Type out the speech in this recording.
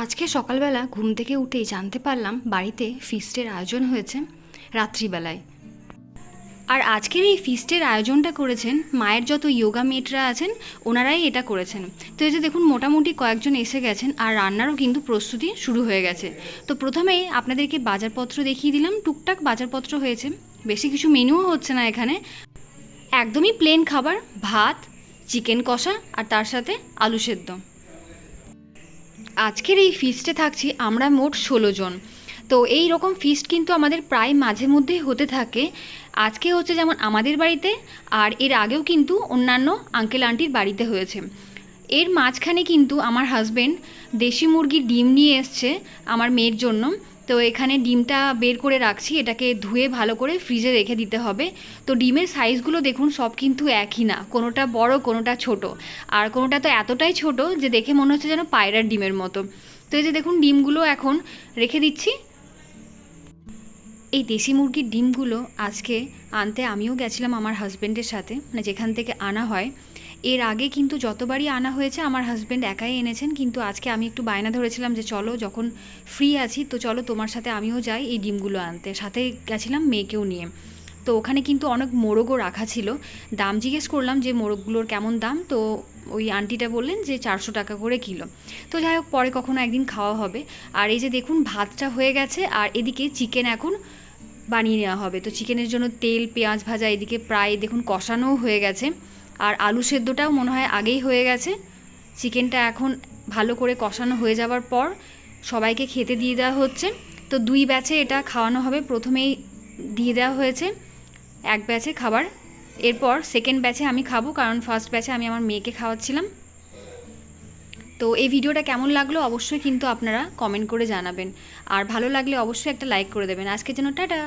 আজকে সকালবেলা ঘুম থেকে উঠেই জানতে পারলাম বাড়িতে ফিস্টের আয়োজন হয়েছে রাত্রিবেলায়। আর আজকের এই ফিস্টের আয়োজনটা করেছেন মায়ের যত যোগা মেটরা আছেন, ওনারাই এটা করেছেন। তো এই যে দেখুন, মোটামুটি কয়েকজন এসে গেছেন আর রান্নারও কিন্তু প্রস্তুতি শুরু হয়ে গেছে। তো প্রথমেই আপনাদেরকে বাজারপত্র দেখিয়ে দিলাম, টুকটাক বাজারপত্র হয়েছে। বেশি কিছু মেনুও হচ্ছে না এখানে। একদমই প্লেন খাবার, ভাত চিকেন কষা আর তার সাথে আলু সেদ্ধ। আজকের এই ফিস্টে থাকছি আমরা মোট ষোলো জন। তো এই রকম ফিস্ট কিন্তু আমাদের প্রায় মাঝে মধ্যেই হতে থাকে। আজকে হচ্ছে যেমন আমাদের বাড়িতে, আর এর আগেও কিন্তু অন্যান্য আঙ্কেল আন্টির বাড়িতে হয়েছে। এর মাঝখানে কিন্তু আমার হাজবেন্ড দেশি মুরগির ডিম নিয়ে এসছে আমার মেয়ের জন্য। তো এখানে ডিমটা বের করে রাখছি, এটাকে ধুয়ে ভালো করে ফ্রিজে রেখে দিতে হবে। তো ডিমের সাইজগুলো দেখুন, সব কিন্তু একই না, কোনোটা বড়, কোনোটা ছোট। আর কোনোটা তো এতটাই ছোট যে দেখে মনে হচ্ছে যেন পায়রার ডিমের মতো। তো এই যে দেখুন, ডিমগুলো এখন রেখে দিচ্ছি। এই দেশি মুরগির ডিমগুলো আজকে আনতে আমিও গেছিলাম আমার হাজব্যান্ডের সাথে। মানে যেখান থেকে আনা হয়। এর আগে কিন্তু যতবারই আনা হয়েছে, আমার হাজব্যান্ড একাই এনেছেন, কিন্তু আজকে আমি একটু বায়না ধরেছিলাম যে চলো, যখন ফ্রি আছি, তো চলো তোমার সাথে আমিও যাই এই ডিমগুলো আনতে। সাথে গেছিলাম মেয়েকেও নিয়ে। তো ওখানে কিন্তু অনেক মোরগও রাখা ছিল। দাম জিজ্ঞেস করলাম যে মোরগগুলোর কেমন দাম? তো ওই আন্টিটা বললেন যে চারশো টাকা করে কিলো। তো যাই হোক, পরে কখনো একদিন খাওয়া হবে। আর এই যে দেখুন, ভাতটা হয়ে গেছে, আর এদিকে চিকেন এখন বানিয়ে নেওয়া হবে। তো চিকেনের জন্য তেল, পেঁয়াজ ভাজা, এদিকে প্রায় দেখুন, কষানোও হয়ে গেছে। আর আলু সেদ্ধটাও মনে হয় আগেই হয়ে গেছে। চিকেনটা এখন ভালো করে কষানো হয়ে যাওয়ার পর সবাইকে খেতে দিয়ে দেওয়া হচ্ছে। তো দুই ব্যাচে এটা খাওয়ানো হবে, প্রথমেই দিয়ে দেওয়া হয়েছে এক ব্যাচে খাবার। এরপর সেকেন্ড ব্যাচে আমি খাব, কারণ ফার্স্ট ব্যাচে আমি আমার মেয়েকে খাওয়াচ্ছিলাম। তো এই ভিডিওটা কেমন লাগল অবশ্যই কিন্তু আপনারা কমেন্ট করে জানাবেন। আর ভালো লাগলে অবশ্যই একটা লাইক করে দেবেন। আজকের জন্য টাটা!